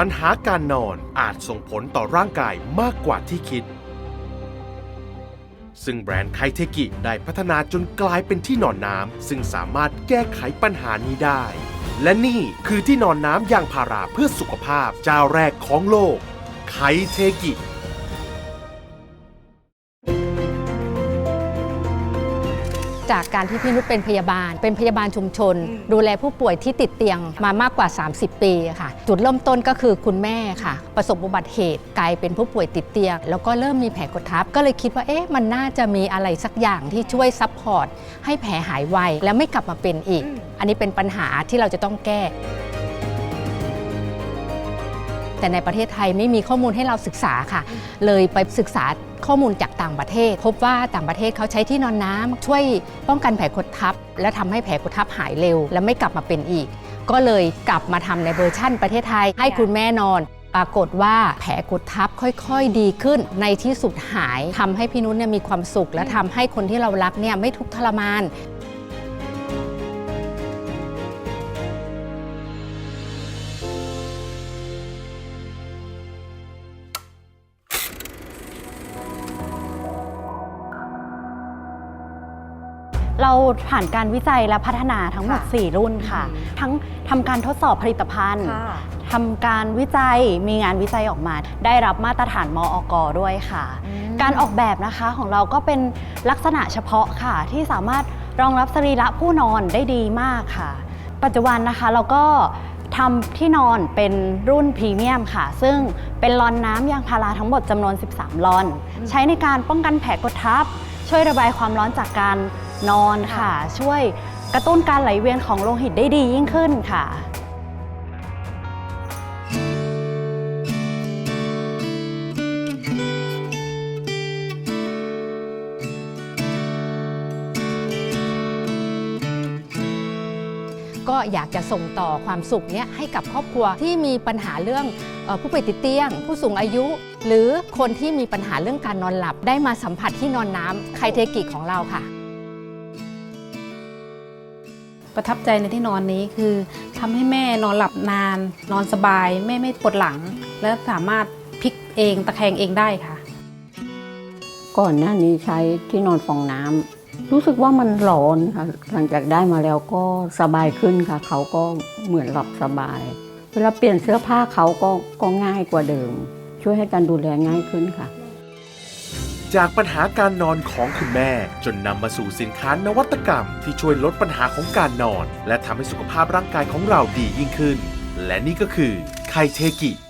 ปัญหาการนอนอาจส่งผลต่อร่างกายมากกว่าที่คิด ซึ่งแบรนด์ไคเทกิได้พัฒนาจนกลายเป็นที่นอนน้ำซึ่งสามารถแก้ไขปัญหานี้ได้ และนี่คือที่นอนน้ำยางพาราเพื่อสุขภาพเจ้าแรกของโลก ไคเทกิ จากการที่พี่นุชเป็นพยาบาล เป็นพยาบาลชุมชน ดูแลผู้ป่วยที่ติดเตียงมามากกว่า 30 ปีค่ะ จุดเริ่มต้นก็คือคุณแม่ค่ะ ประสบอุบัติเหตุกลายเป็นผู้ป่วยติดเตียง แล้วก็เริ่มมีแผลกดทับ ก็เลยคิดว่าเอ๊ะมันน่าจะมีอะไรสักอย่างที่ช่วยซัพพอร์ตให้แผลหายไวและไม่กลับมาเป็นอีก อันนี้เป็นปัญหาที่เราจะต้องแก้ แต่ในประเทศไทยไม่มีข้อมูลให้เราศึกษาค่ะ เลยไปศึกษาข้อมูลจากต่างประเทศ พบว่าต่างประเทศเขาใช้ที่นอนน้ำช่วยป้องกันแผลกดทับ และทำให้แผลกดทับหายเร็ว และไม่กลับมาเป็นอีก ก็เลยกลับมาทำในเวอร์ชั่นประเทศไทย ให้คุณแม่นอนปรากฏว่าแผลกดทับค่อยๆ ดีขึ้น ในที่สุดหายทำให้พี่นุ้นเนี่ยมีความสุข และทำให้คนที่เรารักเนี่ยไม่ทุกข์ทรมาน เราผ่านการวิจัยและพัฒนาทั้งหมด ค่ะ4 รุ่นค่ะทั้งทำการทดสอบผลิตภัณฑ์ค่ะ ทำการวิจัยมีงานวิจัยออกมา ได้รับมาตรฐานมอกด้วยค่ะการออกแบบนะคะของเราก็เป็นลักษณะเฉพาะค่ะ ที่สามารถรองรับสรีระผู้นอนได้ดีมากค่ะ ปัจจุบันนะคะเราก็ทำที่นอนเป็นรุ่นพรีเมียมค่ะ ซึ่งเป็นลอนน้ำยางพาราทั้งหมดจำนวน 13 ลอน ใช้ในการป้องกันแผลกดทับ ช่วยระบายความร้อนจากการ นอนค่ะ ช่วยกระตุ้นการไหลเวียนของโลหิตได้ดียิ่งขึ้นค่ะ ก็อยากจะส่งต่อความสุขเนี้ยให้กับครอบครัวที่มีปัญหาเรื่องเออผู้ป่วยติดเตียง ผู้สูงอายุ หรือคนที่มีปัญหาเรื่องการนอนหลับได้มาสัมผัสที่นอนน้ำไคเทกิของเราค่ะ ประทับใจในที่นอนนี้คือทำให้แม่นอนหลับนาน นอนสบาย แม่ไม่ปวดหลัง และสามารถพลิกเองตะแคงเองได้ค่ะ ก่อนหน้านี้ใช้ที่นอนฟองน้ำรู้สึกว่ามันร้อนค่ะหลังจากได้มาแล้วก็สบายขึ้นค่ะ เขาก็เหมือนหลับสบาย เวลาเปลี่ยนเสื้อผ้าเขาก็ก็ง่ายกว่าเดิม ช่วยให้การดูแลง่ายขึ้นค่ะ จากปัญหาการนอนของคุณแม่ จนนำมาสู่สินค้านวัตกรรม ที่ช่วยลดปัญหาของการนอน และทำให้สุขภาพร่างกายของเราดียิ่งขึ้น และนี่ก็คือไคเทกิ